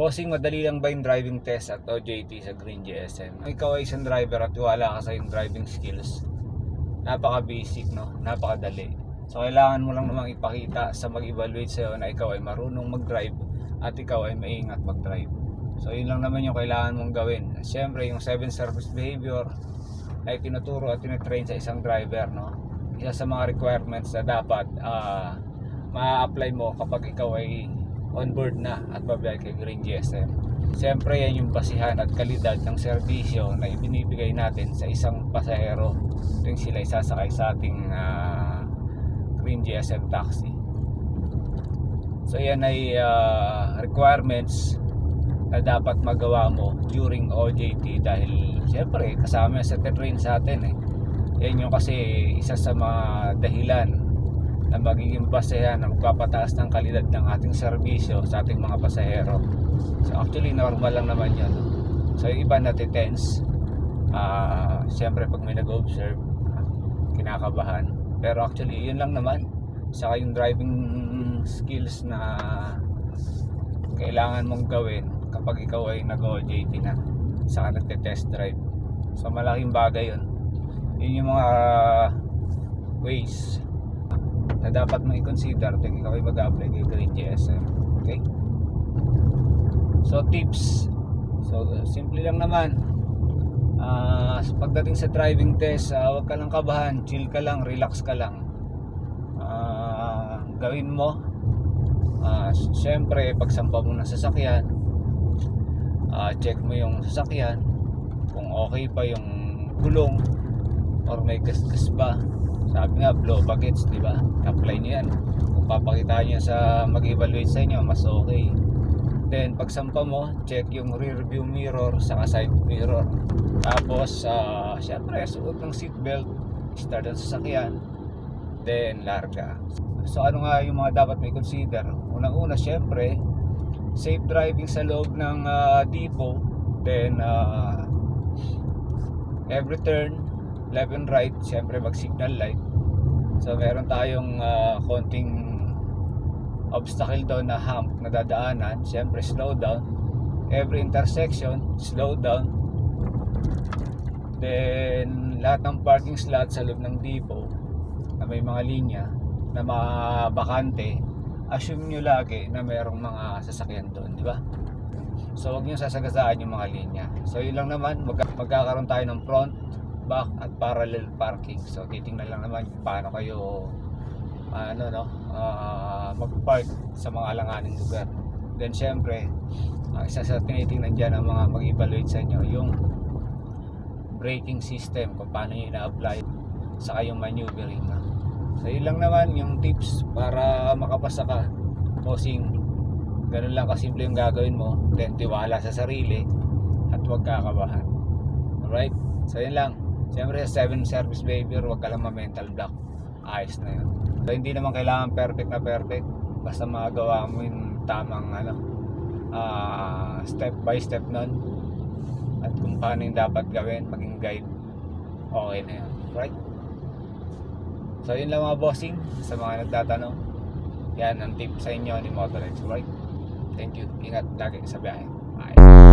Bossing, madali lang ba yung driving test at OJT sa Green GSM? Ikaw ay isang driver at wala ka sa yung driving skills. Napaka-basic, no? Napakadali. So, kailangan mo lang namang ipakita sa mag-evaluate sa'yo na ikaw ay marunong mag-drive at ikaw ay maingat mag-drive. So, yun lang naman yung kailangan mong gawin. Siyempre, yung 7 service behavior ay tinuturo at tinitrain sa isang driver, no? Isa sa mga requirements na dapat ah, ma-apply mo kapag ikaw ay on board na at babay kay Green GSM. Siyempre yan yung basihan at kalidad ng serbisyo na ibinibigay natin sa isang pasahero tuwing sila isasakay sa ating ah, Green GSM taxi. So yan ay ah, requirements na dapat magawa mo during OJT dahil siyempre kasama sa train sa atin eh. Yan yung kasi isa sa mga dahilan na magiging basehan na magpapataas ng kalidad ng ating serbisyo sa ating mga pasahero. So actually normal lang naman yun. So yung iba natitense. Ah, siyempre pag may nag-observe, ah, kinakabahan. Pero actually yun lang naman. Saka yung driving skills na kailangan mong gawin kapag ikaw ay nag-OJT na saka nagte-test drive. So malaking bagay yun. Yun yung mga ways na dapat mong i-consider tuwing ikaw ay mag-apply kay Green GSM. Okay? So tips. So simple lang naman. Ah, pagdating sa driving test, ah, huwag ka lang kabahan, chill ka lang, relax ka lang. Ah, gawin mo. Ah, syempre, pagsampa mo ng sasakyan, ah, check mo yung sasakyan kung okay pa yung gulong or may gasgas ba sabi nga blow buckets di ba? Apply niyo yan. Kung papakitaan niyo sa mag-evaluate sa inyo mas okay. Then pagsampa mo check yung rear view mirror saka side mirror. Tapos ah syempre suot ng seatbelt start ang sasakyan then larga. So ano nga yung mga dapat may consider? Unang una syempre safe driving sa loob ng ah, depot then ah, every turn left and right syempre mag signal light. So meron tayong ah, konting obstacle doon na hump na dadaanan. Syempre slow down. Every intersection slow down. Then lahat ng parking slot sa loob ng depot na may mga linya na mabakante assume nyo lagi na merong mga sasakyan doon di ba? So huwag niyo sasagasaan yung mga linya. So yun lang naman, mag magkakaroon tayo ng front, back at parallel parking. So titingnan lang naman paano kayo ano no, ah, mag-park sa mga alanganing lugar. Then syempre, ang isa sa tinitingnan diyan ng mga mag-evaluate sa inyo yung braking system kung paano niyo ina-apply sa yung maneuvering. So yun lang naman yung tips para makapasa ka posing ganun lang kasimple yung gagawin mo then tiwala sa sarili at huwag kakabahan alright so yun lang siyempre sa 7 service behavior huwag ka lang ma-mental block. Ayos na yun. So hindi naman kailangan perfect na perfect. Basta magawa mo yung tamang ano ah, step by step nun. At kung paano yung dapat gawin maging guide okay na yun. Right? So yun lang mga bossing sa mga nagtatanong. Yan ang tip sa inyo ni Motorex right? Thank you. Ingat lagi sa biyahe. Bye.